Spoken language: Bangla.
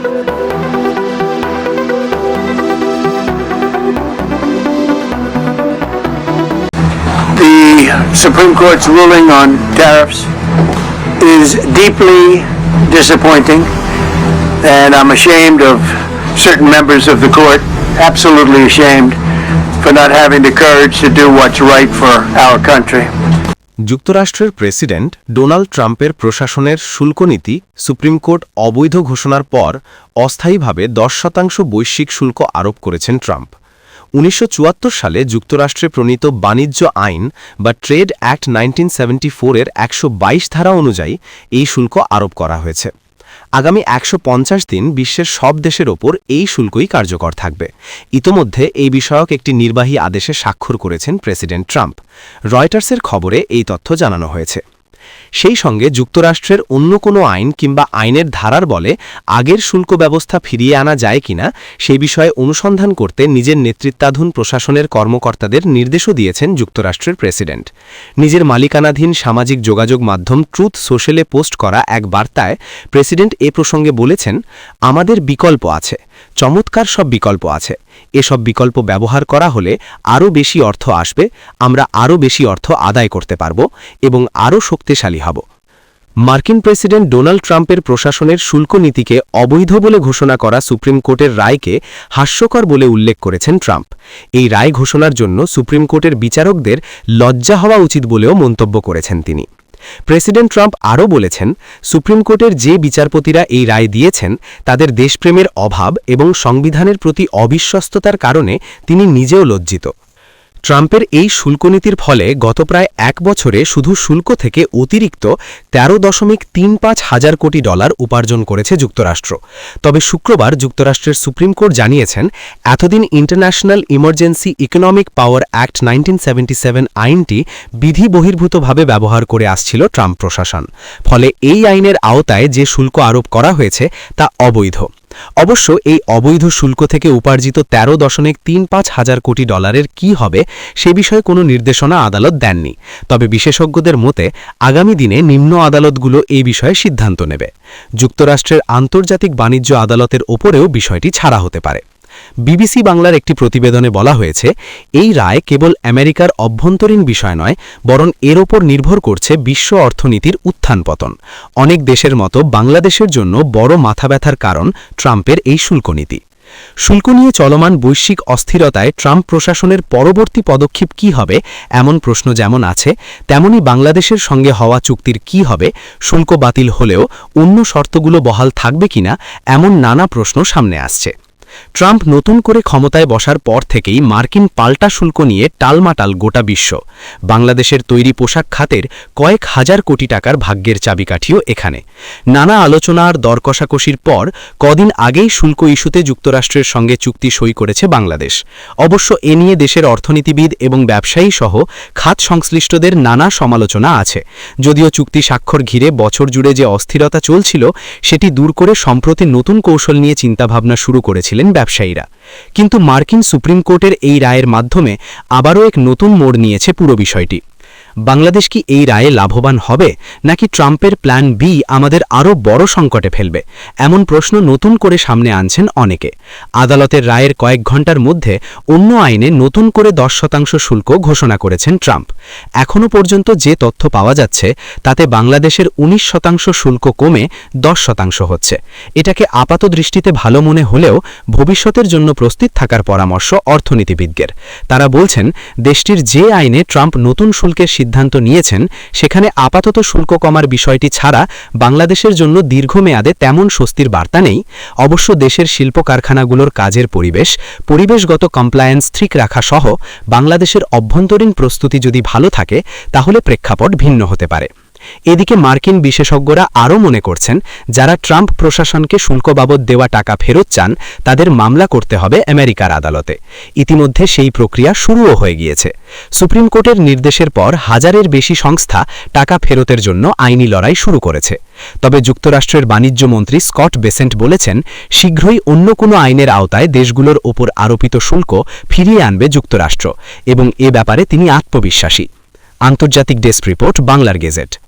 The Supreme Court's ruling on tariffs is deeply disappointing, and I'm ashamed of certain members of the court, absolutely ashamed, for not having the courage to do what's right for our country. যুক্তরাষ্ট্রের প্রেসিডেন্ট ডোনাল্ড ট্রাম্পের প্রশাসনের শুল্কনীতি সুপ্রিম কোর্ট অবৈধ ঘোষণার পর অস্থায়ীভাবে দশ শতাংশ বৈশ্বিক শুল্ক আরোপ করেছেন ট্রাম্প। উনিশশো চুয়াত্তর সালে যুক্তরাষ্ট্রে প্রণীত বাণিজ্য আইন বা ট্রেড অ্যাক্ট নাইনটিন এর একশো বাইশ ধারা অনুযায়ী এই শুল্ক আরোপ করা হয়েছে। আগামী একশো পঞ্চাশ দিন বিশ্বের সব দেশের ওপর এই শুল্কই কার্যকর থাকবে। ইতোমধ্যে এই বিষয়ক একটি নির্বাহী আদেশে স্বাক্ষর করেছেন প্রেসিডেন্ট ট্রাম্প। রয়টার্সের খবরে এই তথ্য জানানো হয়েছে। সেই সঙ্গে যুক্তরাষ্ট্রের অন্য কোনো আইন কিংবা আইনের ধারার বলে আগের শুল্ক ব্যবস্থা ফিরিয়ে আনা যায় কিনা সেই বিষয়ে অনুসন্ধান করতে নিজের নেতৃত্বাধীন প্রশাসনের কর্মকর্তাদের নির্দেশও দিয়েছেন যুক্তরাষ্ট্রের প্রেসিডেন্ট। নিজের মালিকানাধীন সামাজিক যোগাযোগ মাধ্যম ট্রুথ সোশ্যালে পোস্ট করা এক বার্তায় প্রেসিডেন্ট এ প্রসঙ্গে বলেছেন, আমাদের বিকল্প আছে। চমৎকার সব বিকল্প আছে। এসব বিকল্প ব্যবহার করা হলে আরও বেশি অর্থ আসবে, আমরা আরও বেশি অর্থ আদায় করতে পারব এবং আরও শক্তিশালী হব। মার্কিন প্রেসিডেন্ট ডোনাল্ড ট্রাম্পের প্রশাসনের শুল্ক নীতিকে অবৈধ বলে ঘোষণা করা সুপ্রিম কোর্টের রায়কে হাস্যকর বলে উল্লেখ করেছেন ট্রাম্প। এই রায় ঘোষণার জন্য সুপ্রিম কোর্টের বিচারকদের লজ্জা হওয়া উচিত বলেও মন্তব্য করেছেন তিনি। প্রেসিডেন্ট ট্রাম্প আরও বলেছেন, সুপ্রিম কোর্টের যে বিচারপতিরা এই রায় দিয়েছেন, তাদের দেশপ্রেমের অভাব এবং সংবিধানের প্রতি অবিশ্বস্ততার কারণে তিনি নিজেও লজ্জিত। ট্রাম্পের এই শুল্কনীতির ফলে গত প্রায় এক বছরে শুধু শুল্ক থেকে অতিরিক্ত তেরো দশমিক তিন পাঁচ হাজার কোটি ডলার উপার্জন করেছে যুক্তরাষ্ট্র। তবে শুক্রবার যুক্তরাষ্ট্রের সুপ্রিম কোর্ট জানিয়েছেন, এতদিন international emergency economic power act nineteen আইনটি বিধি বহির্ভূতভাবে ব্যবহার করে আসছিল ট্রাম্প প্রশাসন। ফলে এই আইনের আওতায় যে শুল্ক আরোপ করা হয়েছে তা অবৈধ। অবশ্য এই অবৈধ শুল্ক থেকে উপার্জিত তেরো দশমিক তিন পাঁচ হাজার কোটি ডলারের কি হবে সে বিষয়ে কোনো নির্দেশনা আদালত দেননি। তবে বিশেষজ্ঞদের মতে, আগামী দিনে নিম্ন আদালতগুলো এই বিষয়ে সিদ্ধান্ত নেবে। যুক্তরাষ্ট্রের আন্তর্জাতিক বাণিজ্য আদালতের ওপরেও বিষয়টি ছাড়া হতে পারে। বিবিসি বাংলার একটি প্রতিবেদনে বলা হয়েছে, এই রায় কেবল আমেরিকার অভ্যন্তরীণ বিষয় নয়, বরং এর ওপর নির্ভর করছে বিশ্ব অর্থনীতির উত্থান পতন। অনেক দেশের মতো বাংলাদেশের জন্য বড় মাথা ব্যথার কারণ ট্রাম্পের এই শুল্কনীতি শুল্ক নিয়ে চলমান বৈশ্বিক অস্থিরতায় ট্রাম্প প্রশাসনের পরবর্তী পদক্ষেপ কি হবে, এমন প্রশ্ন যেমন আছে, তেমনি বাংলাদেশের সঙ্গে হওয়া চুক্তির কি হবে, শুল্ক বাতিল হলেও অন্য শর্তগুলো বহাল থাকবে কিনা, এমন নানা প্রশ্ন সামনে আসছে। ট্রাম্প নতুন করে ক্ষমতায় বসার পর থেকেই মার্কিন পাল্টা শুল্ক নিয়ে টালমাটাল গোটা বিশ্ব। বাংলাদেশের তৈরি পোশাক খাতের কয়েক হাজার কোটি টাকার ভাগ্যের চাবিকাঠিও এখানে। নানা আলোচনার দরকষাকষির পর কদিন আগেই শুল্ক ইস্যুতে যুক্তরাষ্ট্রের সঙ্গে চুক্তি সই করেছে বাংলাদেশ। অবশ্য এ নিয়ে দেশের অর্থনীতিবিদ এবং ব্যবসায়ী সহ খাত সংশ্লিষ্টদের নানা সমালোচনা আছে। যদিও চুক্তি স্বাক্ষর ঘিরে বছর জুড়ে যে অস্থিরতা চলছিল, সেটি দূর করে সম্প্রতি নতুন কৌশল নিয়ে চিন্তাভাবনা শুরু করেছিলেন ব্যবসায়ীরা। কিন্তু মার্কিন সুপ্রিম কোর্টের এই রায়ের মাধ্যমে আবারও এক নতুন মোড় নিয়েছে পুরো বিষয়টি। বাংলাদেশ কি এই রায়ে লাভবান হবে, নাকি ট্রাম্পের প্ল্যান বি আমাদের আরও বড় সংকটে ফেলবে? এমন প্রশ্ন নতুন করে সামনে আনছেন অনেকে। আদালতের রায়ের কয়েক ঘণ্টার মধ্যে অন্য আইনে নতুন করে দশ শতাংশ শুল্ক ঘোষণা করেছেন ট্রাম্প। এখনও পর্যন্ত যে তথ্য পাওয়া যাচ্ছে, তাতে বাংলাদেশের ১৯ শতাংশ শুল্ক কমে দশ শতাংশ হচ্ছে। এটাকে আপাত দৃষ্টিতে ভালো মনে হলেও ভবিষ্যতের জন্য প্রস্তুত থাকার পরামর্শ অর্থনীতিবিদদের। তারা বলছেন, দেশটির যে আইনে ট্রাম্প নতুন শুল্কের সিদ্ধান্ত নিয়েছেন, সেখানে আপাতত শুল্ক কমার বিষয়টি ছাড়া বাংলাদেশের জন্য দীর্ঘমেয়াদে তেমন স্বস্তির বার্তা নেই। অবশ্য দেশের শিল্প কারখানাগুলোর কাজের পরিবেশ, পরিবেশগত কমপ্লায়েন্স ঠিক রাখা সহ বাংলাদেশের অভ্যন্তরীণ প্রস্তুতি যদি ভালো থাকে, তাহলে প্রেক্ষাপট ভিন্ন হতে পারে। এদিকে মার্কিন বিশেষজ্ঞরা আরও মনে করছেন, যারা ট্রাম্প প্রশাসনকে শুল্ক বাবদ দেওয়া টাকা ফেরত চান, তাদের মামলা করতে হবে আমেরিকার আদালতে। ইতিমধ্যে সেই প্রক্রিয়া শুরুও হয়ে গিয়েছে। সুপ্রিম কোর্টের নির্দেশের পর হাজারের বেশি সংস্থা টাকা ফেরতের জন্য আইনি লড়াই শুরু করেছে। তবে যুক্তরাষ্ট্রের বাণিজ্য মন্ত্রী স্কট বেসেন্ট বলেছেন, শীঘ্রই অন্য কোনো আইনের আওতায় দেশগুলোর ওপর আরোপিত শুল্ক ফিরিয়ে আনবে যুক্তরাষ্ট্র এবং এ ব্যাপারে তিনি আত্মবিশ্বাসী। আন্তর্জাতিক ডেস্ক রিপোর্ট, বাংলার গেজেট।